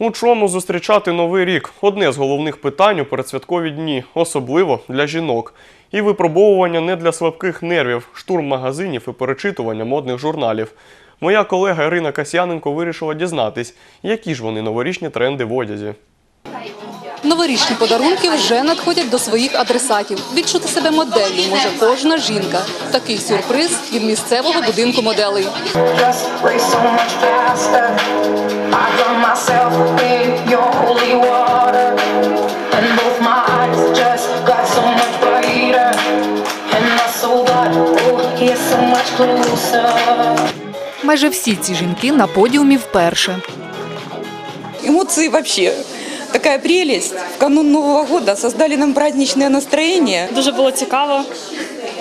У чому зустрічати новий рік? Одне з головних питань у передсвяткові дні, особливо для жінок. І випробовування не для слабких нервів, штурм магазинів і перечитування модних журналів. Моя колега Ірина Касьяненко вирішила дізнатись, які ж вони новорічні тренди в одязі. Новорічні подарунки вже надходять до своїх адресатів. Відчути себе моделлю може кожна жінка. Такий сюрприз від місцевого будинку моделей. Майже всі ці жінки на подіумі вперше. Эмоции вообще такая прелесть. В канун Нового года создали нам праздничное настроение. Дуже було цікаво.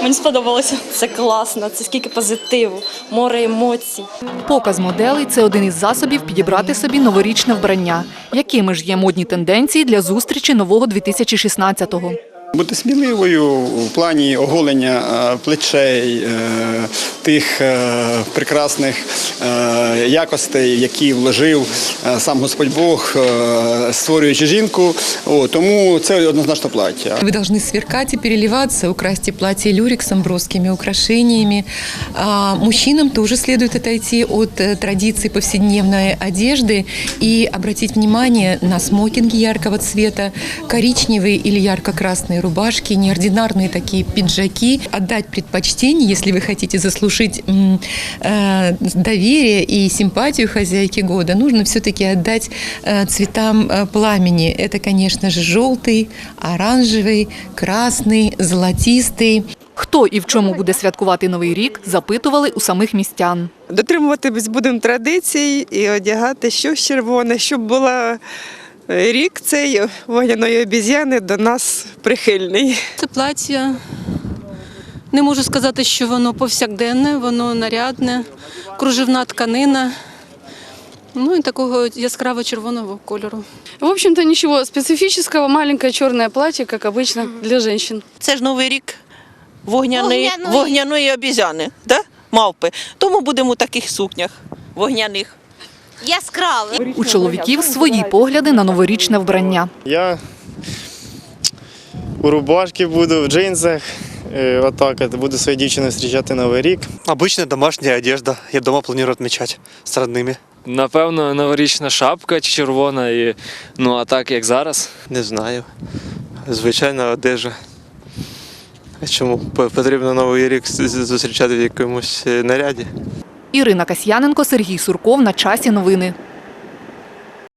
Мені сподобалося. Це класно, це скільки позитиву, море емоцій. Показ моделей це один із засобів підібрати собі новорічне вбрання. Якими ж є модні тенденції для зустрічі нового 2016-го? Бути сміливою в плані оголення е, плечей, е, тих е, прекрасних е, якостей, які вложив е, сам Господь Бог, е, створюючи жінку. О, Тому це однозначно плаття. Вы должны сверкать и переливаться, украсьте платье люрексом, броскими украшениями. А мужчинам тоже следует отойти от э, традиции повседневной одежды и обратить внимание на смокинги яркого цвета, коричневые или ярко-красные рубашки, неординарные такие пиджаки. Отдать предпочтение, если вы хотите заслужить м, э, доверие и симпатию хозяйки года, нужно все-таки отдать э, цветам э, пламени. Это, конечно же, желтый, оранжевый, красный, золотистый. Хто і в чому буде святкувати новий рік, запитували у самих містян. Дотримуватись будемо традицій і одягати щось червоне, щоб була е, рік цей вогняної обіз'яни до нас прихильний. Це плаття. Не можу сказати, що воно повсякденне, воно нарядне, кружевна тканина. Ну і такого яскраво червоного кольору. В общем-то, ничего специфического. Маленькое черное платье, как обычно, для женщин. Це ж новий рік вогняної, Вогняної. вогняної обізяни, да? мавпи. Тому будемо у таких сукнях вогняних. Яскраве. У чоловіків свої погляди на новорічне вбрання. Я у рубашці буду, в джинсах. Е, Отак от буду свою дівчину зустрічати Новий рік. Обычная домашняя одежда. Я дома планирую отмечать с родными. Напевно, новорічна шапка червона, і ну а так як зараз. Не знаю. Звичайна одежа. Чому потрібно новий рік з- з- зустрічати в якомусь е, наряді? Ірина Касьяненко, Сергій Сурков на часі новини.